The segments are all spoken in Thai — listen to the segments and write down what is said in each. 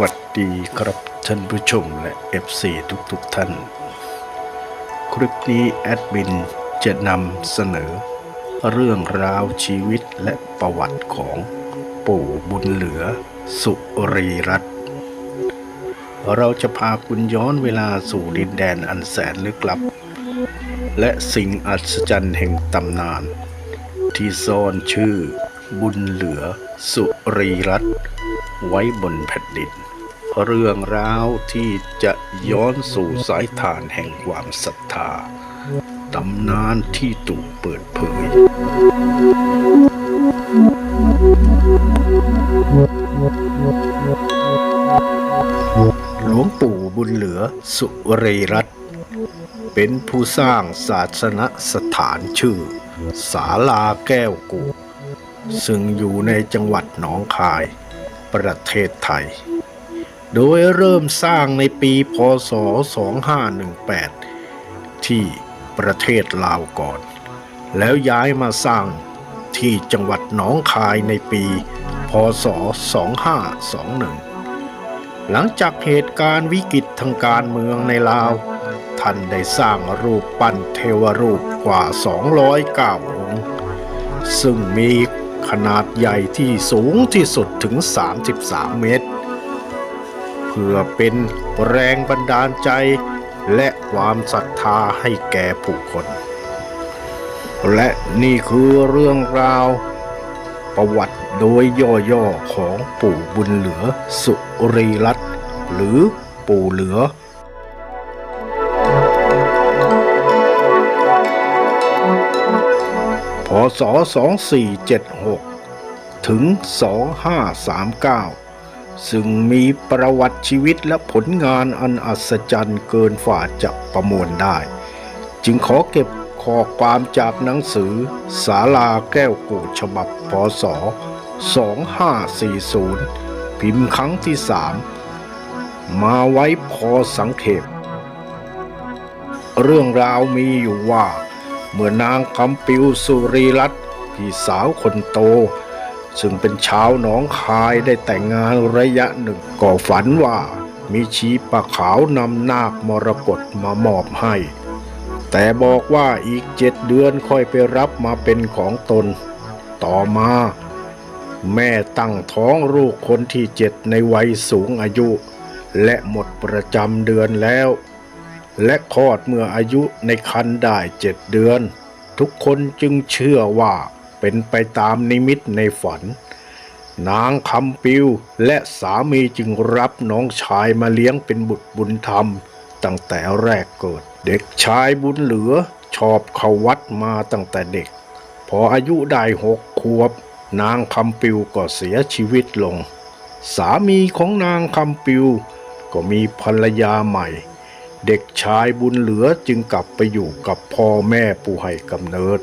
วัสดีครับท่านผู้ชมและ FC ทุกๆทท่าน คลิปนี้แอดมินจะนำเสนอ เรื่องราวชีวิตและประวัติของปู่บุญเหลือสุรีรัตน์เราจะพาคุณย้อนเวลาสู่ดินแดนอันแสนลึกลับ และสิ่งอัศจรรย์แห่งตำนาน ที่ซ่อนชื่อบุญเหลือสุรีรัตน์ไว้บนแผ่นดิน เรื่องราวที่จะย้อนสู่สายฐานแห่งความศรัทธา ตำนานที่ถูกเปิดเผย หลวงปู่บุญเหลือสุรีรัตน์เป็นผู้สร้างศาสนสถานชื่อ ศาลาแก้วกู ซึ่งอยู่ในจังหวัดหนองคาย ประเทศไทย โดยเริ่มสร้างในปีพศ 2518 ที่ประเทศลาวก่อน แล้วย้ายมาสร้างที่จังหวัดหนองคายในปี พศ 2521 หลังจากเหตุการณ์วิกฤตทางการเมืองในลาว ท่านได้สร้างรูปปั้นเทวรูปกว่า 209องค์ซึ่งมีขนาดใหญ่ที่สูงที่สุดถึง 33 เมตร พื่อเป็นแรงบันดาลใจ และความศรัทธาให้แก่ผู้คน และนี่คือเรื่องราว ประวัติโดยย่อๆของปู่บุญเหลือสุรีรัตน์หรือปู่เหลือพศ 2476 ถึง 2539 ซึ่งมีประวัติชีวิตและผลงานอันอัศจรรย์เกินฝ่าจะประมวลได้ จึงขอเก็บข้อความจากหนังสือสาลาแก้วกูฉบับพศ 2540 พิมพ์ครั้งที่สามมาไว้พอสังเขปเรื่องราวมีอยู่ว่า เมื่อนางคำปิวสุรีรัตน์พี่สาวคนโต ซึ่งเป็นชาวหนองคายได้แต่งงานระยะหนึ่งก็ฝันว่ามีชีปะขาวนำนาคมรกตมามอบให้ แต่บอกว่าอีกเจ็ดเดือนค่อยไปรับมาเป็นของตน ต่อมา แม่ตั้งท้องลูกคนที่เจ็ดในวัยสูงอายุ และหมดประจำเดือนแล้ว และคลอดเมื่ออายุในคันได้เจ็ดเดือน ทุกคนจึงเชื่อว่า เป็นไปตามนิมิตในฝัน นางคำปิวและสามีจึงรับน้องชายมาเลี้ยงเป็นบุตรบุญธรรม ตั้งแต่แรกเกิด เด็กชายบุญเหลือชอบเขาวัดมาตั้งแต่เด็ก พออายุได้หกขวบ นางคำปิวก็เสียชีวิตลง สามีของนางคำปิวก็มีภรรยาใหม่ เด็กชายบุญเหลือจึงกลับไปอยู่กับพ่อแม่ผู้ให้กำเนิด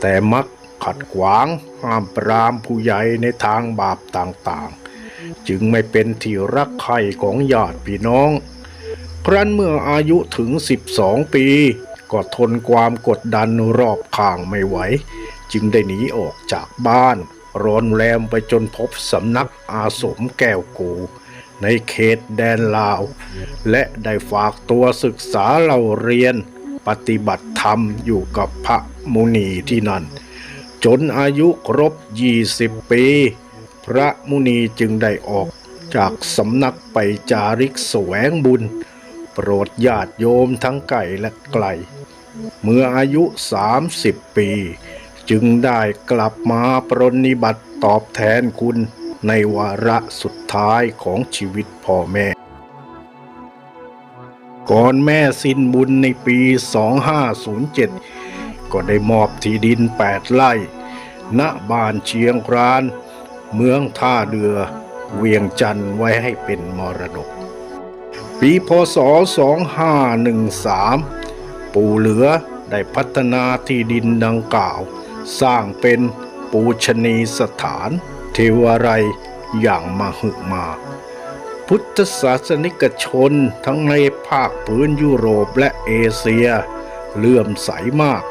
แต่มัก ขัดขวางห้ามปรามผู้ใหญ่ในทางบาปต่างๆ จึงไม่เป็นที่รักใคร่ของญาติพี่น้อง ครั้นเมื่ออายุถึง 12 ปี ก็ทนความกดดันรอบข้างไม่ไหว จึงได้หนีออกจากบ้านรอนแรมไปจนพบสำนักอาสมแก้วกู ในเขตแดนลาว และได้ฝากตัวศึกษาเราเรียน ปฏิบัติธรรมอยู่กับพระมุนีที่นั่น จนอายุครบ 20 ปี พระมุนีจึงได้ออกจากสำนักไปจาริกแสวงบุญ โปรดญาติโยมทั้งไก่และไกล เมื่ออายุ 30 ปี จึงได้กลับมาปรนนิบัติตอบแทนคุณในวาระสุดท้ายของชีวิตพ่อแม่ ก่อนแม่สิ้นบุญในปี 2507 ก็ได้มอบที่ดิน 8 ไร่ ณ บ้านเชียงคราน เมืองท่าเรือ เวียงจันทร์ไว้ให้เป็นมรดก ปีพศ 2513 ปู่เหลือได้พัฒนาที่ดินดังกล่าว สร้างเป็นปูชนีสถานเทวไรยอย่างมหึมา พุทธศาสนิกชนทั้งในภาคพื้นยุโรปและเอเชียเลื่อมใสมาก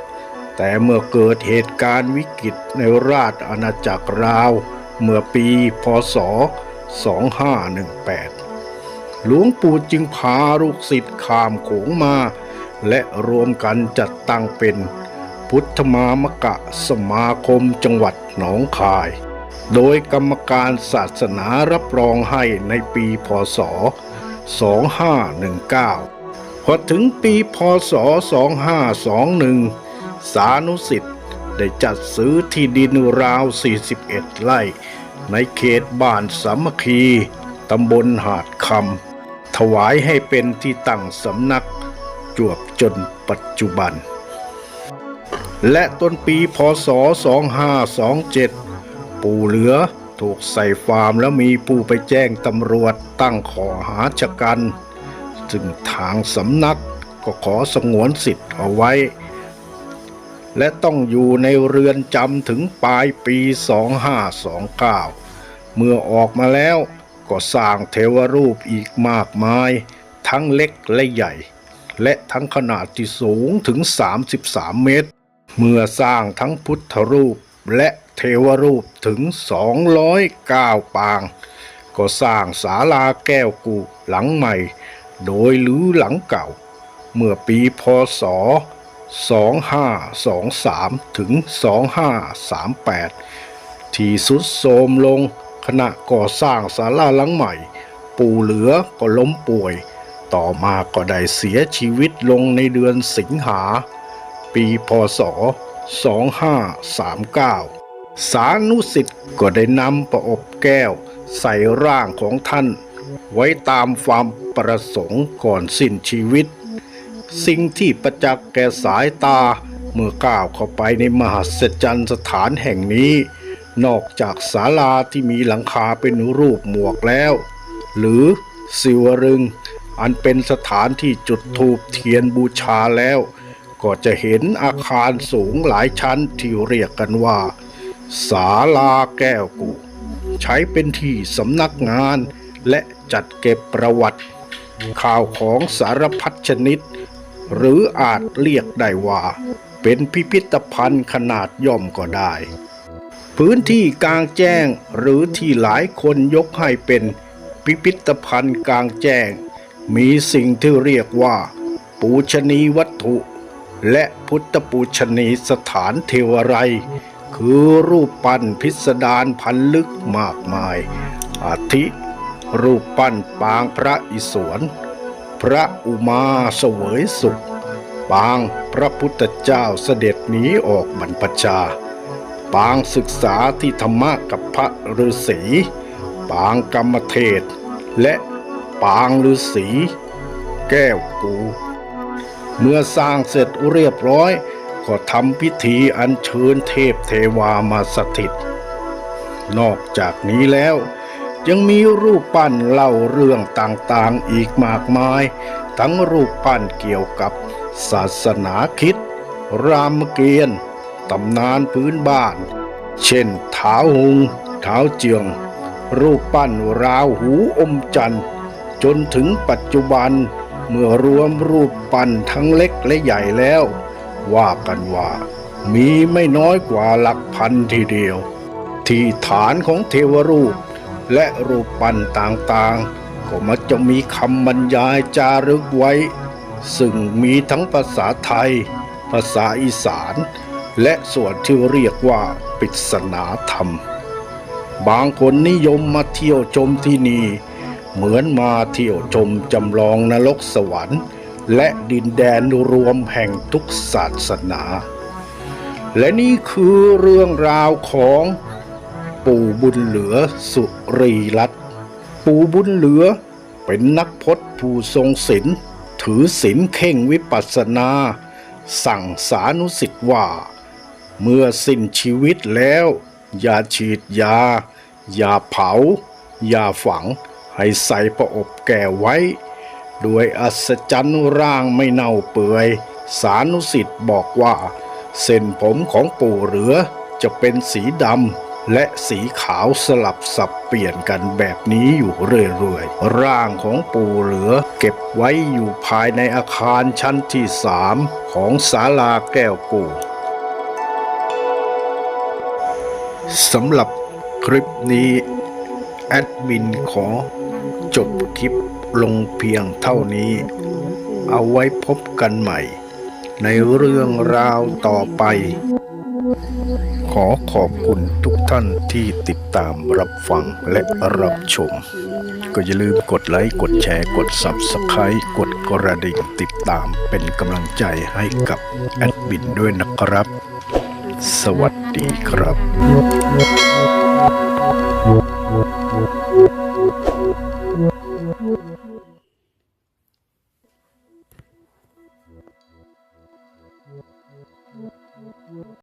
แต่เมื่อเกิดเหตุการณ์วิกฤตในราชอาณาจักรราว เมื่อปีพศ 2518 หลวงปู่จึงพาลูกศิษย์ข้ามโขงมา และรวมกันจัดตั้งเป็นพุทธมามกะสมาคมจังหวัดหนองคาย โดยกรรมการศาสนารับรองให้ในปีพศ 2519 พอถึงปีพศ 2521 สานุสิทธิ์ได้จัดซื้อที่ดินราว 41 ไร่ ในเขตบ้านสามัคคีตำบลหาดคำถวายให้เป็นที่ตั้งสำนักจวบจนปัจจุบัน และต้นปีพศ 2527 ปู่เหลือถูกใส่ฟาร์มแล้วมีผู้ไปแจ้งตำรวจตั้งขอหาชะกัน ซึ่งทางสำนักก็ขอสงวนสิทธิ์เอาไว้ และต้องอยู่ในเรือนจำถึงปลายปี 2529 เมื่อออกมาแล้วก็สร้างเทวรูปอีกมากมาย ทั้งเล็กและใหญ่ และทั้งขนาดที่สูงถึง 33 เมตร เมื่อสร้างทั้งพุทธรูปและเทวรูปถึง 209 ปาง ก็สร้างศาลาแก้วกูหลังใหม่ โดยลื้อหลังเก่า เมื่อปีพศ 2523 ถึง 2538 ที่สุดโทมลงขณะก่อสร้างศาลาหลังใหม่ ปู่เหลือก็ล้มป่วย ต่อมาก็ได้เสียชีวิตลงในเดือนสิงหา ปีพศ 2539 สานุสิทธิ์ก็ได้นำประอบแก้ว ใส่ร่างของท่าน ไว้ตามความประสงค์ก่อนสิ้นชีวิต สิ่งที่ประจักษ์แก่สายตา เมื่อก้าวเข้าไปในมหัศจรรย์สถานแห่งนี้ นอกจากศาลาที่มีหลังคาเป็นรูปหมวกแล้ว หรือสิวรึง อันเป็นสถานที่จุดธูปเทียนบูชาแล้ว ก็จะเห็นอาคารสูงหลายชั้นที่เรียกกันว่าศาลาแก้วกูใช้เป็นที่สำนักงานและจัดเก็บประวัติ ข่าวของสารพัดชนิด หรืออาจเรียกได้ว่า เป็นพิพิธภัณฑ์ขนาดย่อมก็ได้ พื้นที่กลางแจ้งหรือที่หลายคนยกให้เป็นพิพิธภัณฑ์กลางแจ้ง มีสิ่งที่เรียกว่า ปูชนีวัตถุ และพุทธปูชนีสถานเทวไรคือรูปปั้นพิสดารพันลึกมากมาย อาทิ รูปปั้นปางพระอิศวร พระอุมาเสวยสุข ปางพระพุทธเจ้าเสด็จหนีออกบรรพชา ปางศึกษาที่ธรรมะกับพระฤาษี ปางกรรมเทศ และปางฤาษีแก้วกู เมื่อสร้างเสร็จเรียบร้อย ก็ทำพิธีอัญเชิญเทพเทวามาสถิต นอกจากนี้แล้ว ยังมีรูปปั้นเล่าเรื่องต่างๆอีกมากมาย ทั้งรูปปั้นเกี่ยวกับศาสนาคิด รามเกียรติ์ตำนานพื้นบ้าน เช่นเท้าหุงเท้าเจียง รูปปั้นราวหูอมจันทร์ จนถึงปัจจุบันเมื่อรวมรูปปั้นทั้งเล็กและใหญ่แล้ว ว่ากันว่า มีไม่น้อยกว่าหลักพันทีเดียว ที่ฐานของเทวรูป และรูปปั้นต่างๆ ก็มักจะมีคำบรรยายจารึกไว้ ซึ่งมีทั้งภาษาไทย ภาษาอีสาน และส่วนที่เรียกว่าปริศนาธรรม บางคนนิยมมาเที่ยวชมที่นี่ เหมือนมาเที่ยวชมจำลองนรกสวรรค์ และดินแดนรวมแห่งทุกศาสนา และนี่คือเรื่องราวของ ปู่บุญเหลือสุรีรัตน์ปู่บุญเหลือเป็นนักพจน์ผู้ทรงศีลถือศีลเข่งวิปัสสนา สั่งสานุสิทธิ์ว่า เมื่อสิ้นชีวิตแล้ว อย่าฉีดยา อย่าเผา อย่าฝัง ให้ใส่ประอบแก่ไว้ ด้วยอัศจรรย์ร่างไม่เน่าเปื่อย สานุสิทธิ์บอกว่า เส้นผมของปู่เหลือจะเป็นสีดำ และสีขาวสลับสับเปลี่ยนกันแบบนี้อยู่เรื่อยๆ ร่างของปู่เหลือเก็บไว้อยู่ภายในอาคารชั้นที่สามของศาลาแก้วกูสำหรับคลิปนี้ แอดมินขอจบคลิปลงเพียงเท่านี้ เอาไว้พบกันใหม่ ในเรื่องราวต่อไป ขอขอบคุณทุกท่านที่ติดตามรับฟังและรับชม ก็อย่าลืมกดไลค์ กดแชร์ กด Subscribe กดกระดิ่งติดตามเป็นกำลังใจให้กับแอดบินด้วยนะครับ สวัสดีครับ